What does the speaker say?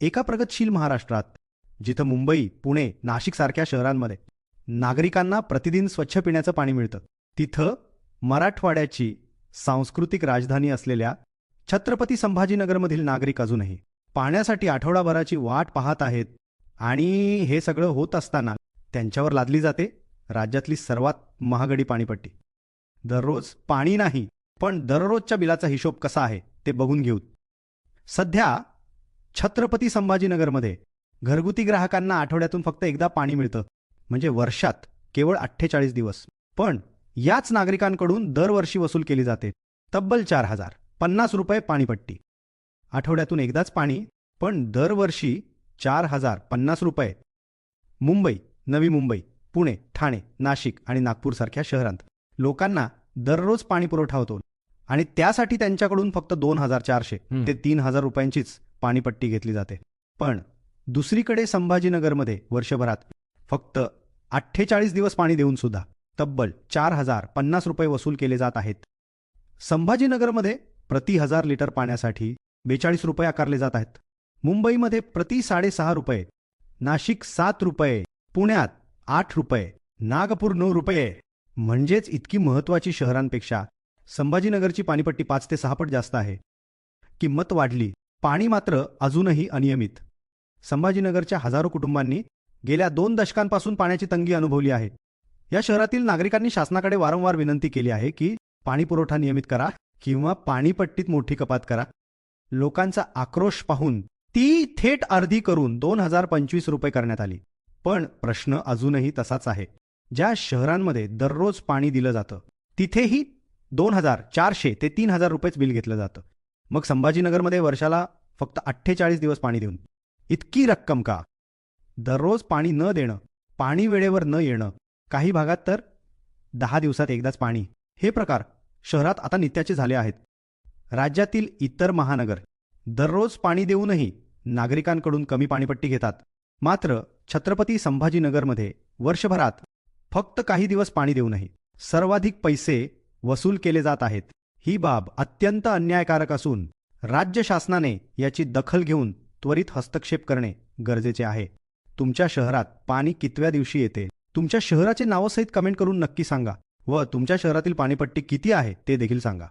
एका प्रगतशील महाराष्ट्रात जिथं मुंबई पुणे नाशिकसारख्या शहरांमध्ये नागरिकांना प्रतिदिन स्वच्छ पिण्याचं पाणी मिळतं तिथं मराठवाड्याची सांस्कृतिक राजधानी असलेल्या छत्रपती संभाजीनगरमधील नागरिक अजूनही पाण्यासाठी आठवडाभराची वाट पाहत आहेत आणि हे सगळं होत असताना त्यांच्यावर लादली जाते राज्यातली सर्वात महागडी पाणीपट्टी. दररोज पाणी नाही पण दररोजच्या बिलाचा हिशोब कसा आहे ते बघून घेऊ सध्या छत्रपती संभाजीनगरमध्ये घरगुती ग्राहकांना आठवड्यातून फक्त एकदा पाणी मिळतं. म्हणजे वर्षात केवळ अठ्ठेचाळीस दिवस. पण याच नागरिकांकडून दरवर्षी वसूल केली जाते. तब्बल चार हजार पन्नास रुपये पाणीपट्टी. आठवड्यातून एकदाच पाणी पण दरवर्षी चार हजार पन्नास रुपये. मुंबई नवी मुंबई पुणे ठाणे नाशिक आणि नागपूरसारख्या शहरांत. लोकांना दररोज पाणी पुरवठा होतो. आणि त्यासाठी त्यांच्याकडून फक्त दोन हजार चारशे. ते तीन हजार रुपयांचीच पाणीपट्टी घेतली जाते. पण दुसरीकडे संभाजीनगरमध्ये वर्षभरात फक्त अठ्ठेचाळीस दिवस पाणी देऊन सुद्धा तब्बल चार हजार पन्नास रुपये वसूल केले जात आहेत. संभाजीनगरमध्ये प्रति हजार लिटर पाण्यासाठी बेचाळीस रुपये आकारले जात आहेत. मुंबईमध्ये प्रति साडेसहा रुपये नाशिक सात रुपये पुण्यात आठ रुपये नागपूर नऊ रुपये. म्हणजेच इतकी महत्वाची शहरांपेक्षा संभाजीनगरची पाणीपट्टी पाच ते सहा पट जास्त आहे. किंमत वाढली पाणी मात्र अजूनही अनियमित. संभाजीनगरच्या हजारो कुटुंबांनी गेल्या दोन दशकांपासून पाण्याची तंगी अनुभवली आहे. या शहरातील नागरिकांनी शासनाकडे वारंवार विनंती केली आहे की पाणी पुरवठा नियमित करा किंवा पाणीपट्टीत मोठी कपात करा. लोकांचा आक्रोश पाहून ती थेट अर्धी करून दोन हजार पंचवीस रुपये करण्यात आली. पण प्रश्न अजूनही तसाच आहे. ज्या शहरांमध्ये दररोज पाणी दिलं जातं तिथेही दोन हजार चारशे ते तीन हजार रुपयेच बिल घेतलं जातं. मग संभाजीनगरमध्ये वर्षाला फक्त अठ्ठेचाळीस दिवस पाणी देऊन. इतकी रक्कम का? दररोज पाणी न देणं पाणी वेळेवर न येणं काही भागात तर दहा दिवसात एकदाच पाणी. हे प्रकार शहरात आता नित्याचे झाले आहेत. राज्यातील इतर महानगर दररोज पाणी देऊनही नागरिकांकडून कमी पाणीपट्टी घेतात. मात्र छत्रपती संभाजीनगरमध्ये वर्षभरात फक्त काही दिवस पाणी देऊनही सर्वाधिक पैसे वसूल केले जात आहेत. ही बाब अत्यंत अन्यायकारक असून राज्य शासनाने याची दखल घेऊन त्वरित हस्तक्षेप करणे गरजेचे आहे. तुमच्या शहरात पाणी कितव्या दिवशी येते? तुमच्या शहराचे नावसहित कमेंट करून नक्की सांगा व तुमच्या शहरातील पाणीपट्टी किती आहे ते देखील सांगा.